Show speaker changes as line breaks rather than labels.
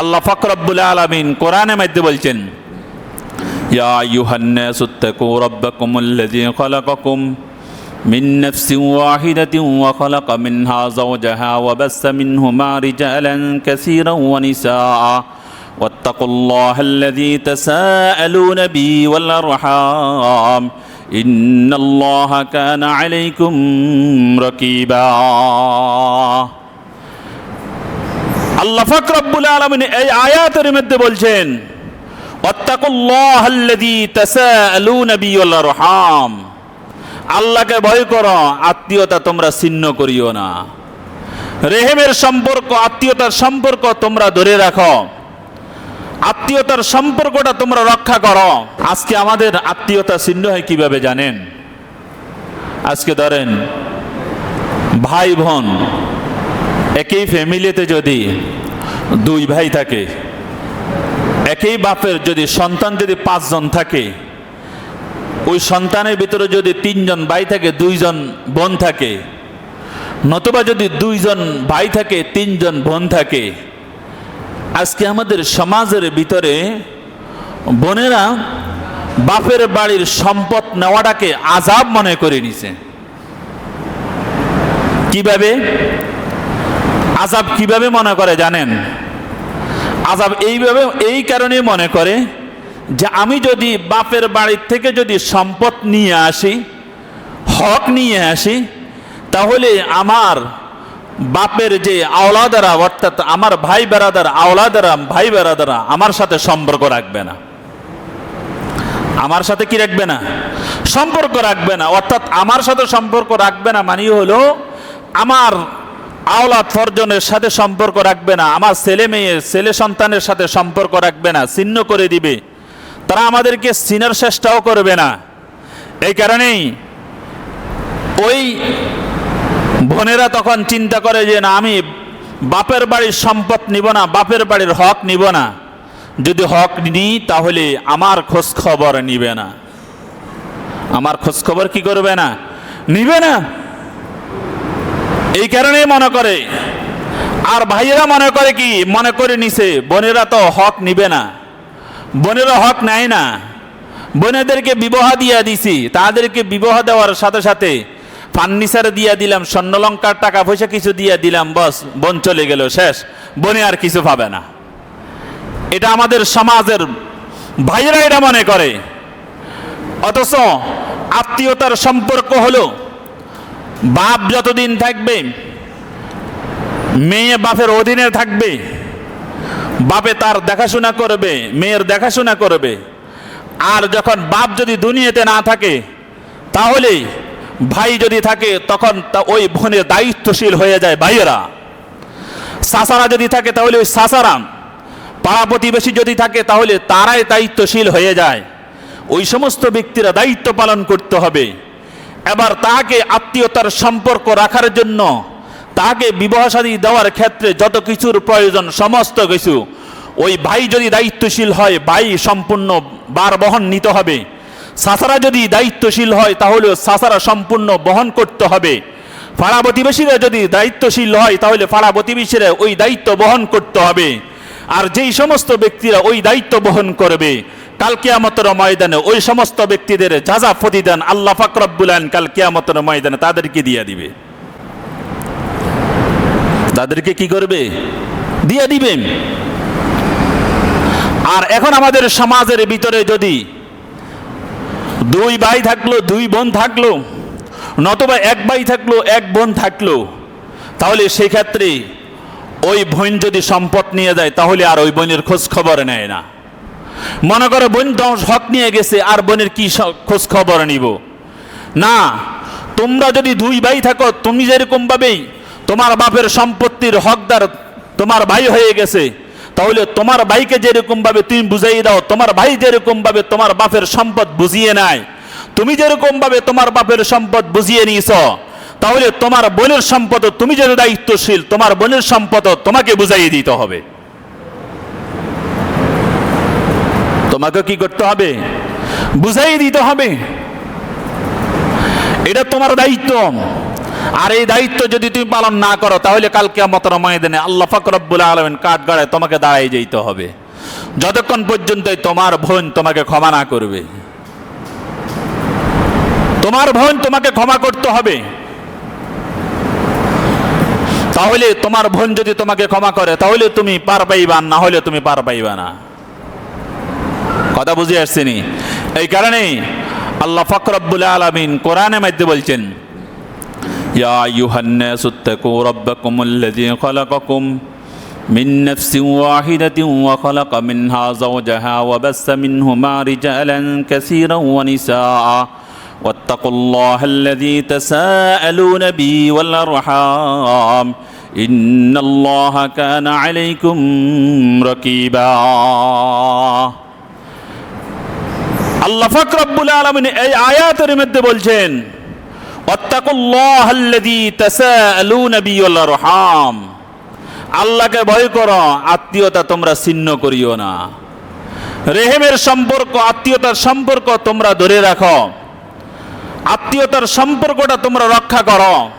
আল্লাহ ফকরবুল আলমিন কোরআনে মধ্যে বলছেন يا أيها الناس اتقوا ربكم الذي خلقكم من نفس واحدة وخلق منها زوجها وبث منهما رجالا كثيرا ونساء واتقوا الله الذي تساءلون به والأرحام إن الله كان عليكم رقيبا আল্লাহ ফাকরাব্বুল আলমিন এই আয়াতের মধ্যে বলছেন আল্লাহকে ভয় করো, আত্মীয়তা তোমরা ছিন্ন করিও না। রেহেমের সম্পর্ক, আত্মীয়তার সম্পর্ক তোমরা ধরে রাখো। আত্মীয়তার সম্পর্কটা তোমরা রক্ষা করো। আজকে আমাদের আত্মীয়তা ছিন্ন হয় কীভাবে জানেন? আজকে ধরেন ভাই বোন একই ফ্যামিলিতে যদি দুই ভাই থাকে, একই বাপের যদি সন্তান যদি পাঁচজন থাকে, ওই সন্তানের ভিতরে যদি তিনজন ভাই থাকে, দুইজন বোন থাকে, নতুবা যদি দুইজন ভাই থাকে, তিনজন বোন থাকে, আজকে আমাদের সমাজের ভিতরে বোনেরা বাপের বাড়ির সম্পদ নেওয়াটাকে আজাব মনে করে নিছে। কীভাবে? আজাব কীভাবে মনে করে জানেন? আজাব এইভাবে, এই কারণে মনে করে যে আমি যদি বাপের বাড়ির থেকে যদি সম্পদ নিয়ে আসি, হক নিয়ে আসি, তাহলে আমার বাপের যে আওলাদারা, অর্থাৎ আমার ভাই বেড়াদার আওলাদারা, ভাই বেড়াদারা আমার সাথে সম্পর্ক রাখবে না। আমার সাথে কি রাখবে না? সম্পর্ক রাখবে না। অর্থাৎ আমার সাথে সম্পর্ক রাখবে না মানে হলো আমার আওলাদ ফরজনের সাথে সম্পর্ক রাখবে না, আমার ছেলে মেয়ের ছেলে সন্তানের সাথে সম্পর্ক রাখবে না, ছিন্ন করে দিবে। তারা আমাদেরকে চিনার চেষ্টাও করবে না। এই কারণেই ওই বোনেরা তখন চিন্তা করে যে, না, আমি বাপের বাড়ির সম্পদ নিব না, বাপের বাড়ির হক নিব না। যদি হক নিই, তাহলে আমার খোঁজ খবর নিবে না। আমার খোঁজ খবর কি করবে না? নিবে না। এই কারণেই মনে করে। আর ভাইয়েরা মনে করে কি? মনে করে নিছে, বোনেরা তো হক নিবে না। বোনেরা হক নেয় না। বোনেদেরকে বিবাহ দিয়া দিছি, তাদেরকে বিবাহ দেওয়ার সাথে সাথে ফার্নিচার দিয়া দিলাম স্বর্ণলঙ্কার টাকা পয়সা কিছু দিয়া দিলাম, বস, বোন চলে গেল, শেষ। বনে আর কিছু পাবে না। এটা আমাদের সমাজের, ভাইয়েরা এটা মনে করে। অথচ আত্মীয়তার সম্পর্ক হলো বাপ যতদিন থাকবে, মেয়ে বাপের অধীনে থাকবে, বাপে তার দেখাশোনা করবে, মেয়ের দেখাশোনা করবে। আর যখন বাপ যদি দুনিয়াতে না থাকে, তাহলে ভাই যদি থাকে, তখন তা ওই বোনের দায়িত্বশীল হয়ে যায় ভাইয়েরা। সাসারা যদি থাকে, তাহলে ওই সাসারা। পাড়া প্রতিবেশী যদি থাকে, তাহলে তারাই দায়িত্বশীল হয়ে যায়। ওই সমস্ত ব্যক্তিরা দায়িত্ব পালন করতে হবে। এবার তাকে আত্মীয়তার সম্পর্ক রাখার জন্য, তাকে বিবাহ সাদী দেওয়ার ক্ষেত্রে যত কিছুর প্রয়োজন, সমস্ত কিছু। ওই ভাই যদি দায়িত্বশীল হয়, ভাই সম্পূর্ণ বার বহন নিতে হবে। সাসারা যদি দায়িত্বশীল হয়, তাহলে সাসারা সম্পূর্ণ বহন করতে হবে। পাড়া প্রতিবেশীরা যদি দায়িত্বশীল হয়, তাহলে পাড়া প্রতিবেশীরা ওই দায়িত্ব বহন করতে হবে। আর যেই সমস্ত ব্যক্তিরা ওই দায়িত্ব বহন করবে কাল কিয়ামতের ময়দানে ওই সমস্ত ব্যক্তিদের যাজা প্রতিদান আল্লাহ ফাকরাবুলান কাল কিয়ামতের ময়দানে তাদেরকে দিয়ে দিবে। তাদেরকে কি করবে? দিয়ে দিবেন আর এখন আমাদের সমাজের ভিতরে যদি দুই ভাই থাকল, দুই বোন থাকল, নতবা এক ভাই থাকল, এক বোন থাকল, তাহলে সেক্ষেত্রে ওই বোন যদি সম্পদ নিয়ে যায়, তাহলে আর ওই বোনের খোঁজ খবর নেয় না। মনে করো বোন দশ হক নিয়ে গেছে, আর বোনের কি খোঁজ খবর নিব? না, তোমরা যদি দুই ভাই থাকো, তুমি যেরকম ভাবেই তোমার বাপের সম্পত্তির হকদার তোমার ভাই হয়ে গেছে, তাহলে তোমার ভাইকে যেরকম ভাবে তুমি বুঝাই দাও, তোমার ভাই যেরকম ভাবে তোমার বাপের সম্পদ বুঝিয়ে নেয়, তুমি যেরকম ভাবে তোমার বাপের সম্পদ বুঝিয়ে নিয়েছ তাহলে তোমার বোনের সম্পদ তুমি যেন দায়িত্বশীল, তোমার বোনের সম্পদ তোমাকে বুঝাইয়ে দিতে হবে। তোমাকে কি করতে হবে? বুঝাই দিতে হবে। এটা তোমার দায়িত্ব। আর এই দায়িত্ব যদি তুমি পালন না করো, তাহলে কালকে মতন ময়দানে আল্লাহ ফাকরবুল আলমেন কাঠ গাড়ায় তোমাকে দাঁড়াই যেতে হবে। যতক্ষণ পর্যন্ত তোমার বোন তোমাকে ক্ষমা না করবে। তোমার বোন তোমাকে ক্ষমা করতে হবে। তাহলে তোমার বোন যদি তোমাকে ক্ষমা করে, তাহলে তুমি পার পাইবা, না হলে তুমি পার পাইবা না। কথা বুঝে আসছেনি এই কারণেই আল্লাহ ফকরবুল আলমিন কোরআনে মধ্যে বলছেন يا أيها الناس اتقوا ربكم الذي خلقكم من نفس واحدة وخلق منها زوجها وبث منهما رجالا كثيرا ونساء واتقوا الله الذي تساءلون به والأرحام إن الله كان عليكم رقيبا আল্লাহ ফাকরাবুল আলমিন এই আয়াতের মধ্যে বলছেন আল্লাহকে ভয় করো, আত্মীয়তা তোমরা ছিন্ন করিও না। রেহেমের সম্পর্ক, আত্মীয়তার সম্পর্ক তোমরা ধরে রাখো। আত্মীয়তার সম্পর্কটা তোমরা রক্ষা করো।